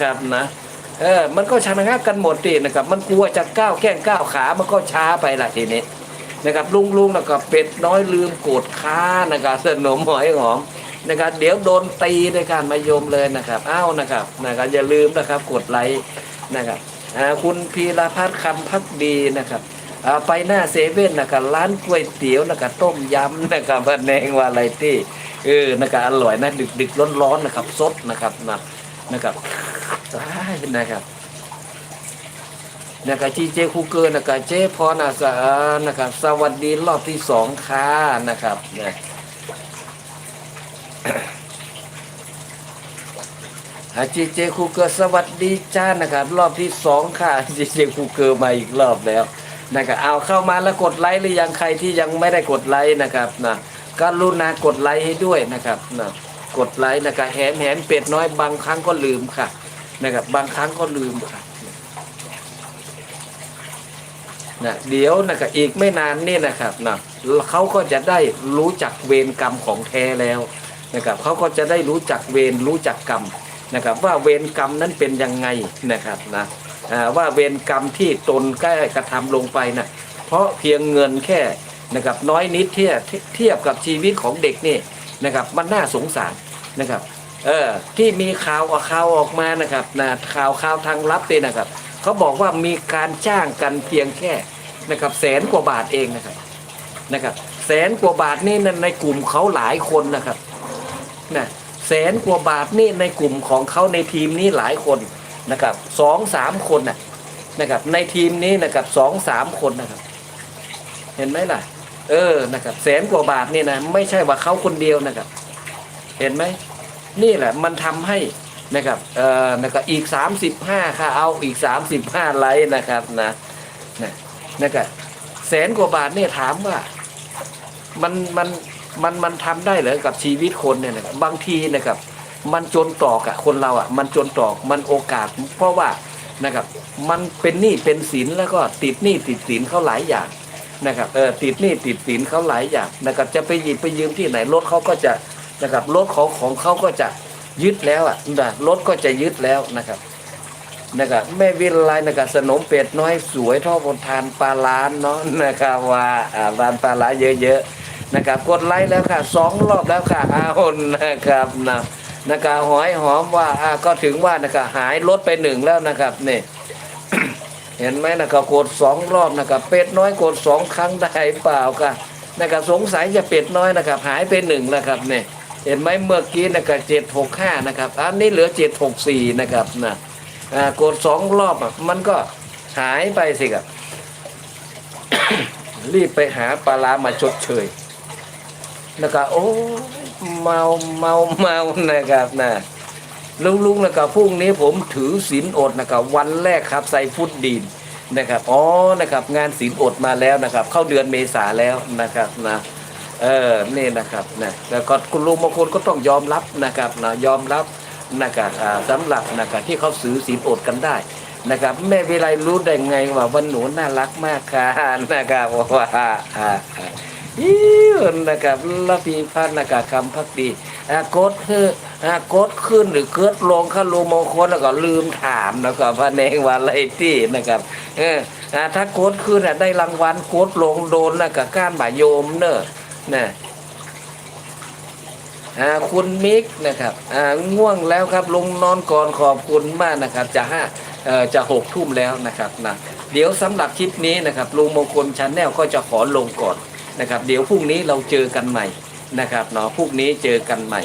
ครับนะเออมันก็ชะงักกันหมดดินะครับ มันกลัวจะก้าวแข้งก้าวขา มันก็ช้าไปละทีนี้นะครับลุงลุงนะครับเป็ดน้อยลืมโกดค้านะครับสนมหอยหอมนะครับเดี๋ยวโดนตีในการมายมเลยนะครับอ้าวนะครับนะครับอย่าลืมนะครับกดไลค์นะครับคุณพีรพัฒน์คำพักดีนะครับไปหน้าเซเว่นนะครับร้านก๋วยเตี๋ยวนะครับต้มยำนะครับพะแนงวาไรตี้เออนะครับอร่อยนะดึกดึกร้อนร้อนนะครับสดนะครับนะ นะครับได้นะครับนะครับจีเจคูเกอร์นะครับเจพรอาสานะครับ สวัสดีรอบที่สองค่ะนะครับนะอาจีเจคูเกอร์สวัสดีจ้านะครับ รอบที่สองค่ะจีเจคูเกอร์มาอีกรอบแล้วนะครับเอาเข้ามาแล้วกดไลค์หรือยังใครที่ยังไม่ได้กดไลค์นะครับนะกรุณากดไลค์ให้ด้วยนะครับนะ กดไลค์นะครับแหมแหมเป็ดน้อยบางครั้งก็ลืมค่ะนะครับบางครั้งก็ลืมค่ะนะเดี๋ยวนะครับอีกไม่นานนี่นะครับนะเขาก็จะได้รู้จักเวรกรรมของแท้แล้วนะครับเขาก็จะได้รู้จักเวรรู้จักกรรมนะครับว่าเวรกรรมนั้นเป็นยังไงนะครับนะว่าเวรกรรมที่ตนใกล้กระทำลงไปนะเพราะเพียงเงินแค่นะครับน้อยนิดเทียบเทียบกับชีวิตของเด็กนี่นะครับมันน่าสงสาร นะครับ เออที่มีข่าวออกข่าวออกมานะครับนะข่าวข่าวทางลับเลยนะครับเขาบอกว่ามีการจ้างกันเพียงแค่นะครับแสนกว่าบาทเองนะครับนะครับแสนกว่าบาทนี่ในกลุ่มเขาหลายคนนะครับนะแสนกว่าบาทนี่ในกลุ่มของเขาในทีมนี้หลายคนนะครับสองสามคนนะนะครับในทีมนี้นะครับสองสามคนนะครับ เห็นไหมล่ะ เออนะครับแสนกว่าบาทนี่นะไม่ใช่ว่าเขาคนเดียวนะครับ เห็นไหมนี่แหละมันทำให้นะครับเอ่อนะครับอีก 35ค่ะเอาอีก 35 ไลค์นะครับนะนะนะครับแสนกว่าบาทเนี่ยถามว่ามันมันมันมันทำได้เหรอกับชีวิตคนเนี่ยนะครับบางทีนะครับ มันจนตอกอะคนเราอะมันจนตอกมันโอกาส เพราะว่านะครับมันเป็นหนี้เป็นสินแล้วก็ติดหนี้ติดสินเขาหลายอย่างนะครับเออติดหนี้ติดสินเขาหลายอย่างนะครับจะไปหยิบไปยืมที่ไหนรถเขาก็จะ นะครับรถของของเขาก็จะยึดแล้วอะนะรถก็จะยึดแล้วนะครับนะครับแม่วิไลนะครับสนมเป็ดน้อยสวยท่อบนทานปลาล้านเนาะนะครับว่าอ่าร้านปลาล้านเยอะๆนะครับกดไลค์แล้วค่ะสองรอบแล้วค่ะอาหนนะครับนะนะครับหอยหอมว่าอ่าก็ถึงว่านะครับหายรถไปหนึ่งแล้วนะครับนี่เห็นไหมนะครับกดสองรอบนะครับเป็ดน้อยกดสองครั้งได้เปล่าค่ะนะครับสงสัยจะเป็ดน้อยนะครับ หายไปหนึ่งนะครับเนี่ย เห็นไหมเมื่อกี้นะครับเจ็ดหกห้านะครับ อันนี้เหลือเจ็ดหกสี่นะครับนะอ่ากดสองรอบอะมันก็หายไปสิครับรีบไปหาปลาร้ามาชดเชยนะครับโอ้เมาเมาเมานะครับนะลุงลุงนะครับพรุ่งนี้ผมถือศีลอดนะครับ วันแรกครับใส่ฟุตดีนนะครับอ๋อนะครับ งานศีลอดมาแล้วนะครับ เข้าเดือนเมษาแล้วนะครับนะ เออนี่นะครับนะแล้วก็คุณลุงบางคนก็ต้องยอมรับนะครับนะยอมรับนะครับสำหรับนะครับที่เขาซื้อศีลอดกันได้นะครับแม่วิไลรู้ได้ไงว่าวันหนูน่ารักมากค่ะนะครับว่าอ่าอ่ายิ้วนะครับละพีพันนะครับคำพักดีอากดคืออากดขึ้นหรือเกิดลงข้ารูมงคลแล้วก็ลืมถามแล้วก็พระเนงวันไรที่นะครับเออถ้าโคดขึ้นได้รางวัลโคดลงโดนแล้วก็ก้านบ่ายโยมเนอะ นะคุณมิกนะครับอ่าง่วงแล้วครับลงนอนก่อนขอบคุณมากนะครับ จะห้าเออจะหกทุ่มแล้วนะครับนะเดี๋ยวสำหรับคลิปนี้นะครับลุงมงคลชาแนลก็จะขอลงก่อนนะครับ เดี๋ยวพรุ่งนี้เราเจอกันใหม่นะครับเนาะพรุ่งนี้เจอกันใหม่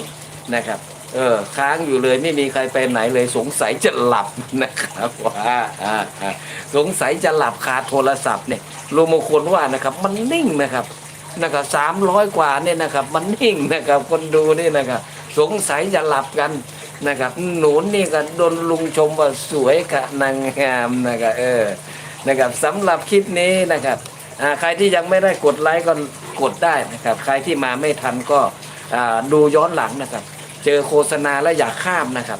นะครับเออค้างอยู่เลยไม่มีใครไปไหนเลยสงสัยจะหลับนะครับว่าอ่าอ่าสงสัยจะหลับคาโทรศัพท์เนี่ยลุงมงคลว่านะครับมันนิ่งนะครับ นะครับสามร้อยกว่าเนี่ยนะครับ มันนิ่งนะครับคนดูนี่นะครับสงสัยจะหลับกันนะครับหนูนี่ก็โดนลุงชมว่าสวยกับนางงามนะครับเออนะครับสำหรับคลิปนี้นะครับใครที่ยังไม่ได้กดไลค์ก็กดได้นะครับ ใครที่มาไม่ทันก็ดูย้อนหลังนะครับ เจอโฆษณาแล้วอย่าข้ามนะครับ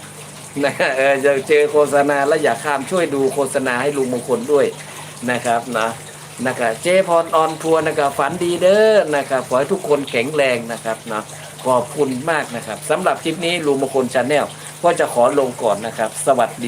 นะเออเจอเจอโฆษณาแล้วอย่าข้ามช่วยดูโฆษณาให้ลุงมงคลด้วยนะครับนะ นะครับเจพรออนทัวร์นะครับฝันดีเด้อนะครับขอให้ทุกคนแข็งแรงนะครับเนาะขอบคุณมากนะครับสำหรับคลิปนี้ลุงมงคลชาแนลก็จะขอลงก่อนนะครับ สวัสดี